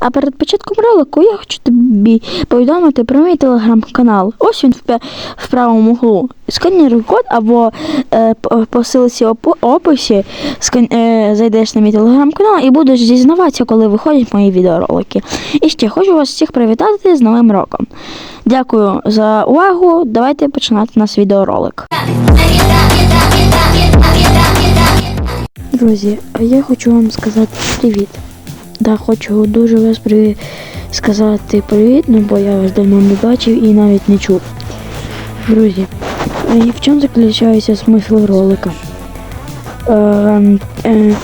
А перед початком ролику я хочу тобі повідомити про мій телеграм-канал. Ось він в, правому углу. Сканіруй код або е, п- по ссылці описі скан- е, зайдеш на мій телеграм-канал і будеш дізнаватися, коли виходять мої відеоролики. І ще хочу вас всіх привітати з Новим роком. Дякую за увагу. Давайте починати наш відеоролик. Друзі, я хочу вам сказати привіт. Да, хочу дуже вас при... сказати привіт, ну бо я вас давно не бачив і навіть не чув. Друзі, і в чому заключається смисл ролика? Е, е,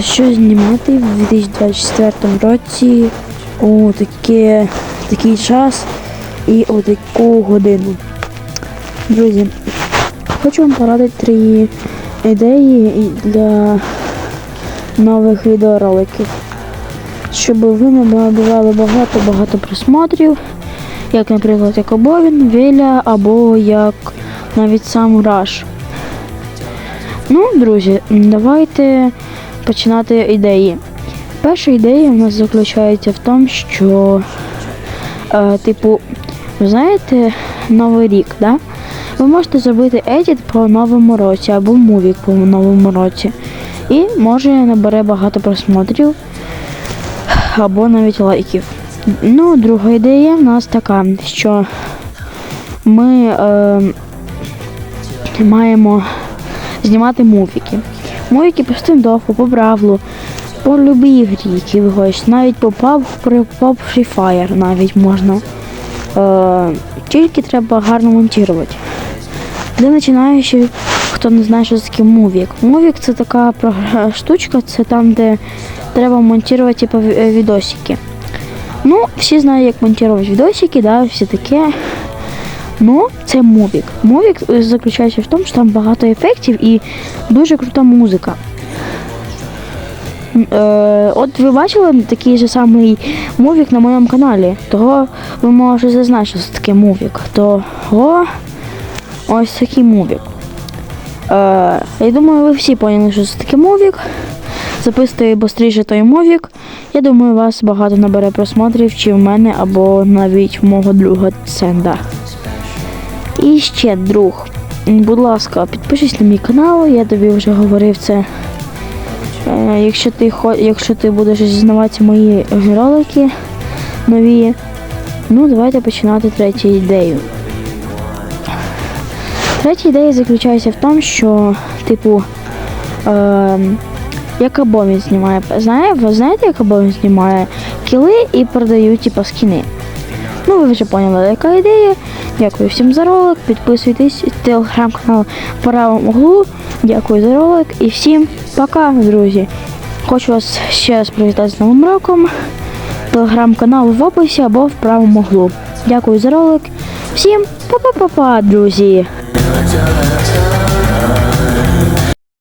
що знімати в 2024 році у таке, такий час і у таку годину. Друзі, хочу вам порадити три ідеї для нових відеороликів. Щоб ви набивали багато-багато просмотрів, як, наприклад, як Обовін, Веля або як навіть сам Раш. Ну, друзі, давайте починати ідеї. Перша ідея у нас заключається в тому, що, е, типу, ви знаєте, Новий рік, да? Ви можете зробити едіт по новому році або мувік по новому році. І може набере багато просмотрів або навіть лайків. Ну, друга ідея в нас така, що ми е, маємо знімати мувіки. Мувіки по стендофу, по бравлу, по любій грі, які ви. Навіть по PUBG, PUBG Free Fire навіть можна. Е, тільки треба гарно монтувати. Для починаючих, хто не знає, що таке мувік. Мувік це така штучка, це там, де треба монтувати типу, е, відосики. Ну, всі знають, як монтувати відосики, да, всі таке. Ну, це мувік. Мувік е, заключається в тому, що там багато ефектів і дуже крута музика. Е, от ви бачили такий же самий мувік на моєму каналі. Того ви можете зазначити, що це таке мувік. Того ось такий мувік. Е, я думаю, ви всі поняли, що це таке мувік. Записуйте швидше той мувік. Я думаю, вас багато набере просмотрів, чи в мене, або навіть в мого друга Сенда. І ще друг. Будь ласка, підпишись на мій канал, я тобі вже говорив це. Е, якщо ти якщо ти будеш дізнаватися мої ролики нові, ну давайте починати третю ідею. Третя ідея заключається в тому, що, типу, е, як Абомін знімає. Знає, ви знаєте, як Абомін знімає кіли і продають типу, скіни. Ну, ви вже поняли, яка ідея. Дякую всім за ролик. Підписуйтесь, телеграм-канал в правому углу. Дякую за ролик і всім пока, друзі. Хочу вас ще раз привітати з Новим роком. Телеграм-канал в описі або в правому углу. Дякую за ролик. Всім па-па-па-па, друзі!